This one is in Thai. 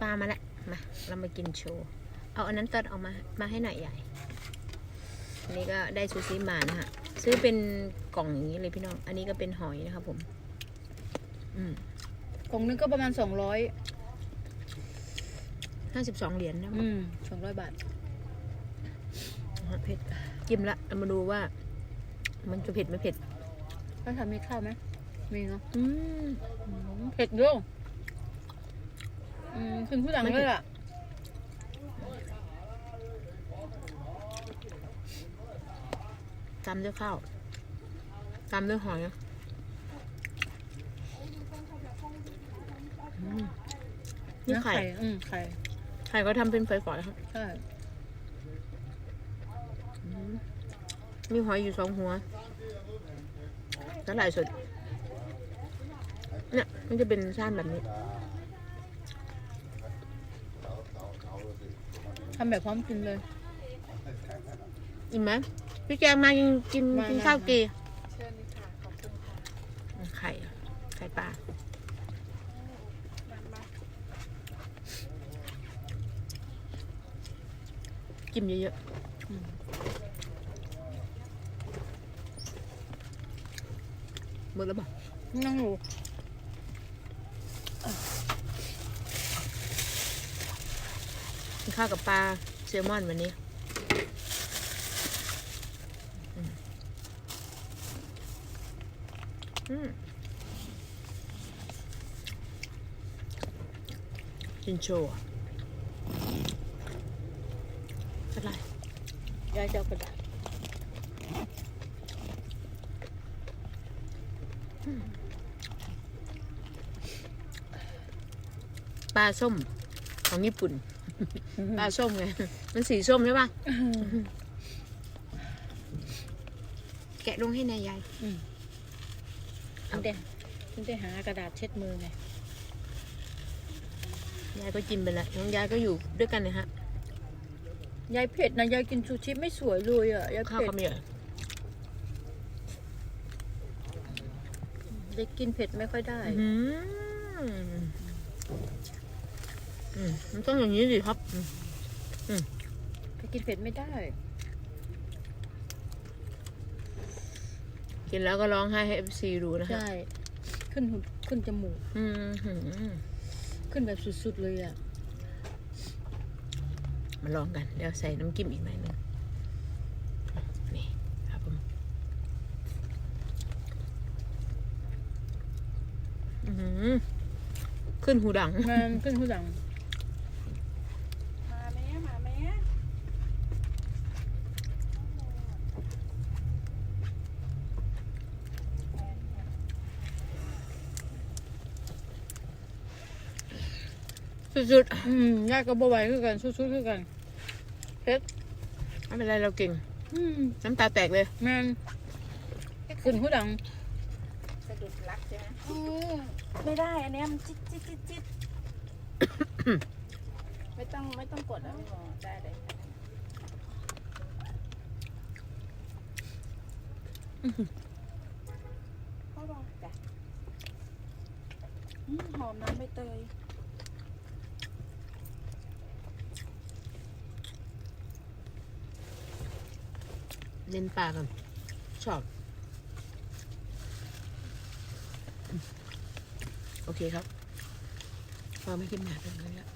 ปลามาแล้วมา เรามากินโชว์เอาอันนั้นตัดออกมามาให้หน่อยใหญ่อันนี้ก็ได้ซูชิมานะฮะซื้อเป็นกล่องอย่างนี้เลยพี่น้อง อันนี้ก็เป็นหอยนะครับผม อืมกล่องนึงก็ประมาณสองร้อยห้าสิบสองเหรียญนะอืมสองร้อยบาทเผ็ดจิ้มละเรามาดูว่า มันจะเผ็ดไม่เผ็ดถ้าทำมีข้าวไหมมีเนาะอืมอืมเผ็ดด้วย อืมขึ้นผู้หลังไม่เผ็เลดยอะตามด้วยข้าวตามด้วยหอยอืมนี่ไข่ อืมไข่ ไข่ก็ทำเป็นฝอยๆครับ ใช่อืมมีหอยอยู่สองหัวสาหร่ายสดเนี่ย มันจะเป็นช่านแบบนี้ำแบบพร้อมกินเลย อิ่มไหมพี่แกงมากินกินมากินมาข้าวกีเชิญเลยค่ะ ขอบคุณค่ะไข่ไข่ปลาจิ้มเยอะๆหมดแล้วบอก นั่งอยู่ กินข้าวกับปลาแซลมอนวันนี้อืมอืมกินโชว์อะอะไรยายจะเอากระดาษปลาส้มของญี่ปุ่น ปลาส้มไง มันสีส้มใช่ปะแกะลงให้นายยายอืมตั้งแต่ตั้งแต่หากระดาษเช็ดมือไง ยายก็กินไปแล้วน้องยายก็อยู่ด้วยกันนะฮะ ยายเผ็ดนะยายกินซูชิไม่สวยเลยอะ ยายข้าวเผ็ดคำใหญ่ยายกินเผ็ดไม่ค่อยได้ อืมอืมมันต้องอย่างนี้สิครับ อืมยายกินเผ็ดไม่ได้ กินแล้วก็ร้องไห้ให้เอฟซีดูนะฮะใช่ ขึ้นหูขึ้นจมูก อืมหืมขึ้นแบบสุดๆเลยอะ มาลองกันเดี๋ยวใส่น้ำจิ้มอีกหน่อยหนึงนี่ครับผมอื้อหือขึ้นหูดัง มันขึ้นหูดัง มาแม่มาแม่ สุดอืมยายก็บ่ไหวคือกันสุดๆคือกันเผ็ดๆไม่เป็นไรเราเก่งอืมน้ำตาแตกเลย แมนขึ้นหูดังสะดุดรักใช่ไหมอืมไม่ได้อันเนี้ยมันจิตจิตจิตจิตไม่ต้องไม่ต้องกดแล้วพี่หมอได้เลยพ่อบอกจ้ะอืมหอมน้ำใบเตย เน้นปลากันชอบ โอเคครับพอไม่กินหนักเลยละ